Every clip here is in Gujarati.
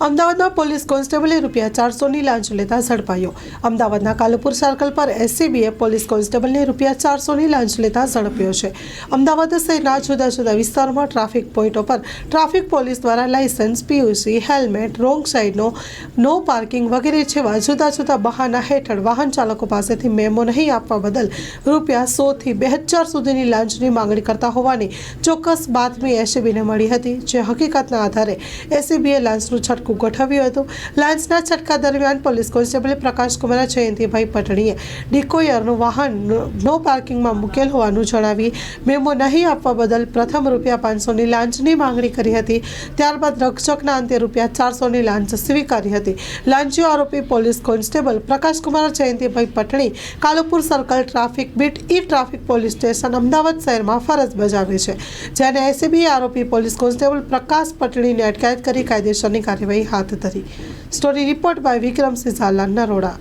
અમદાવાદમાં પોલીસ કોન્સ્ટેબલે રૂપિયા ચારસોની લાંચ લેતા ઝડપાયો. અમદાવાદના કાલુપુર સર્કલ પર એસસીબીએ પોલીસ કોન્સ્ટેબલને રૂપિયા ચારસોની લાંચ લેતા ઝડપ્યો છે. અમદાવાદ શહેરના જુદા જુદા વિસ્તારોમાં ટ્રાફિક પોઈન્ટો પર ટ્રાફિક પોલીસ દ્વારા લાયસન્સ પીયુસી, હેલ્મેટ, રોંગ સાઇડનો નો પાર્કિંગ વગેરે જેવા જુદા જુદા બહાના હેઠળ વાહન ચાલકો પાસેથી મેમો નહીં આપવા બદલ રૂપિયા સોથી બે હજાર સુધીની લાંચની માંગણી કરતા હોવાની ચોક્કસ બાતમી એસીબીને મળી હતી, જે હકીકતના આધારે એસીબીએ લાંચનું છટકું ગોઠવ્યું હતું. લાંચના છટકા દરમિયાન પોલીસ કોન્સ્ટેબલ પ્રકાશકુમાર જયંતિભાઈ પટણીએ ડિકોયરનું વાહન નો પાર્કિંગમાં મૂકેલ હોવાનું જણાવી મેમો નહીં આપવા બદલ પ્રથમ રૂપિયા પાંચસોની લાંચની માંગણી કરી હતી. ત્યારબાદ રક્ષકના અંતે રૂપિયા ચારસોની લાંચ સ્વીકારી હતી. લાંચીઓ આરોપી police constable Prakashkumar Jayantibhai Patni, Kalupur circle traffic beat ઈ ટ્રાફિક પોલીસ સ્ટેશન, અમદાવાદ શહેરમાં ફરજ બજાવે છે. જેને એસીબી આરોપી પોલીસ કોન્સ્ટેબલ પ્રકાશ પટણીને અટકાયત કરી કાયદેસરની કાર્યવાહી હાથ ધરી. Story report by Vikramsinh Zala Naroda.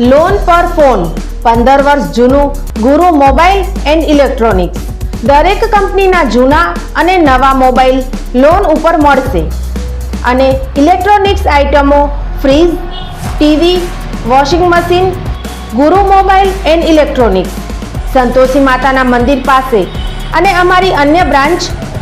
Loan પર ફોન પંદર વર્ષ જૂનું, ગુરુ મોબાઈલ એન્ડ ઇલેક્ટ્રોનિક્સ. દરેક કંપનીના જૂના અને નવા મોબાઈલ લોન ઉપર મળશે. અને ઇલેક્ટ્રોનિક્સ આઇટમો fridge, TV, washing machine, Guru mobile and electronics. Santoshi માતાના મંદિર પાસે. અને અમારી અન્ય branch